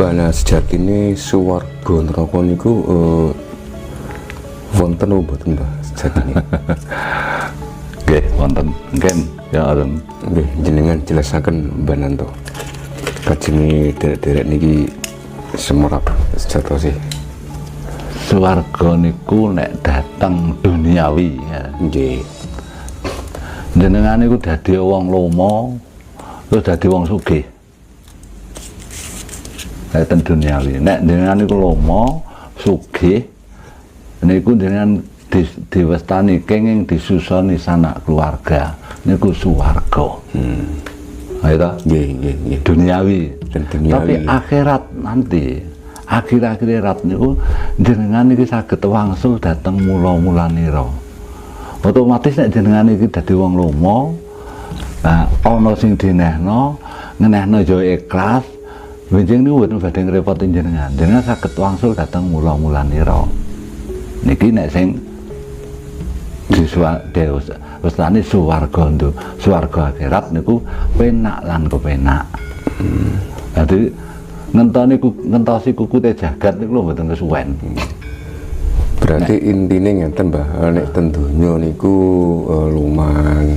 Mbak nah sejatine suwarga neraka niku eh, wonten mboten Mbah sejatine? Nggih, wonten. Mungkin ya wonten. Nggih, jenengan jelasaken Mbak Nanto. Kajenge derek-derek niki semerap sejatosih. Swarga niku nek dateng duniawi ya. Nggih. Jenengan niku dadi wong lomo, terus dadi wong sugih. Nek ten duniawi, nek jenengan niku lomo, sugih, niku jenengan di, diwestani kenging disusoni sanak keluarga niku suwarga. Hmm. Ayo? Nggih, nggih, nggih. duniawi. Duniawi. Tapi akhirat nanti, akhir-akhirat niku jenengan iki saged wangsul dateng mula-mulanira. Otomatis nek jenengan iki dadi wong lomo, nah ana sing dinehno, ngenehno yo ikhlas, benjing mboten badhe ngrepoti jenengan. Jenengan saged wangsul dateng mula-mulanira. Niki nek sing diswa deus westane suwarga ndu suwarga akhirat niku penak lan kepenak jadi ngentoni ku ngentosi kukute jagat niku lho mboten kesuwen Berarti intine ngeten Mbah, nek ten donya niku eh, luman